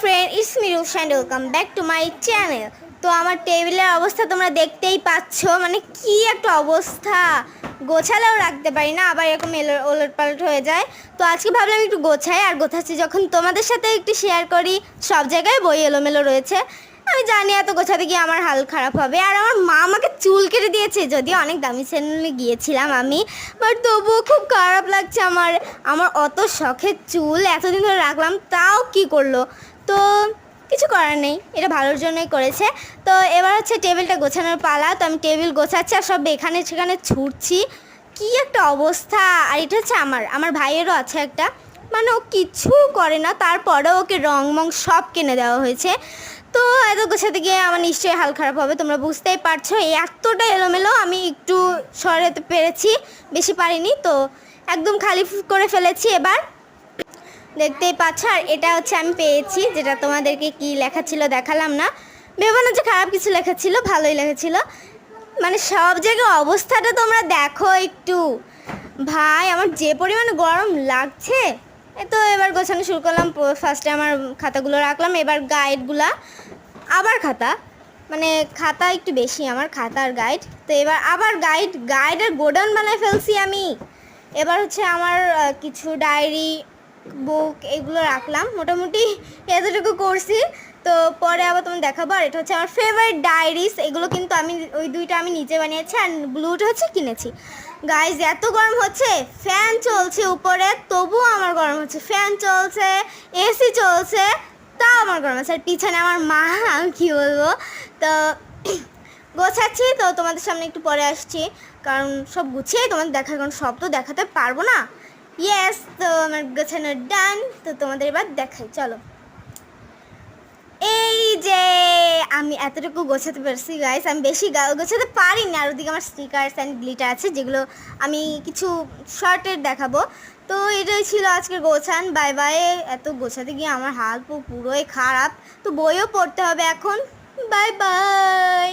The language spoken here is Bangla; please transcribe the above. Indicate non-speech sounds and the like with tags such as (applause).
Friend is me Rushan welcome back to my channel তো আমার টেবিলের অবস্থা তোমরা দেখতেই পাচ্ছ। মানে কি একটা অবস্থা। গোছালেও রাখতে পারি না, আবার এরকম এলো ওলট পালট হয়ে যায়। তো আজকে ভাবলাম একটু গোছাই, আর গোছাচ্ছি যখন তোমাদের সাথে একটু শেয়ার করি। সব জায়গায় বই এলোমেলো রয়েছে। আমি জানি এত গোছাতে গিয়ে আমার হাল খারাপ হবে, আর আমার মা আমাকে চুল কেটে দিয়েছে, যদিও অনেক দামি চ্যানেলে গিয়েছিলাম আমি বাট তবুও খুব খারাপ লাগছে আমার আমার অত শখের চুল এতদিন ধরে রাখলাম, তাও কি করল? তো কিছু করার নেই, এটা ভালোর জন্যই করেছে, তো এবার হচ্ছে টেবিলটা গোছানোর পালা, তো আমি টেবিল গোছাচ্ছি আর সব এখানে সেখানে ছুটছি, কি একটা অবস্থা, আর এটা হচ্ছে আমার আমার ভাইয়েরও আছে একটা মানে ও কিচ্ছু করে না, তারপরেও ওকে রং মং সব কিনে দেওয়া হয়েছে তো এত গোছাতে গিয়ে আমার নিশ্চয়ই হাল খারাপ হবে, তোমরা বুঝতেই পারছ। এই এতটা এলোমেলো আমি একটু সরাতে পেরেছি, বেশি পারিনি তো। একদম খালি করে ফেলেছি এবার। দেখতেই পাচ্ছ, আর এটা হচ্ছে আমি পেয়েছি, যেটা তোমাদেরকে কি লেখা ছিল দেখালাম না। ভেবো না যে খারাপ কিছু লেখা ছিল, ভালোই লেখা ছিল। মানে সব জায়গায় অবস্থাটা তোমরা দেখো একটু। ভাই, আমার যে পরিমাণে গরম লাগছে। তো এবার গোছানো শুরু করলাম। ফার্স্টে আমার খাতাগুলো রাখলাম, এবার গাইডগুলা আবার খাতা মানে খাতা একটু বেশি আমার, খাতা আর গাইড তো এবার আবার গাইড গাইডের গোডাউন বানায় ফেলছি আমি। এবার হচ্ছে আমার কিছু ডায়েরি বুক এগুলো রাখলাম, মোটামুটি এতটুকু করছি। তো পরে আবার তোমার দেখাবো, আর এটা হচ্ছে আমার ফেভারিট ডায়েরিস এগুলো কিন্তু আমি, ওই দুইটা আমি নিজে বানিয়েছি আর ব্লুটা হচ্ছে কিনেছি। গাইজ এত গরম হচ্ছে ফ্যান চলছে উপরে, তবুও গরম হচ্ছে, ফ্যান চলছে এসি চলছে, তাও আমার গরম আছে আর পিছনে আমার মা, আমি কী বলব? তো (clears throat) গোছাচ্ছি, তো তোমাদের সামনে একটু পরে আসছি। কারণ সব গুছিয়ে তোমাদের দেখা কারণ সব তো দেখাতে পারব না। ইয়েস তো আমার গোছানো ডান তো তোমাদের এবার দেখাই, চলো। এই যে আমি এতটুকু গোছাতে পারছি গাইস আমি বেশি গোছাতে পারি না আর ওদিকে আমার স্টিকার্স অ্যান্ড গ্লিটার আছে, যেগুলো আমি কিছু শর্টের দেখাবো। তো এটাই ছিল আজকের গোছান। বাই বাই এত গোছাতে গিয়ে আমার হাল পুরোই খারাপ। তো বইও পড়তে হবে এখন। Bye bye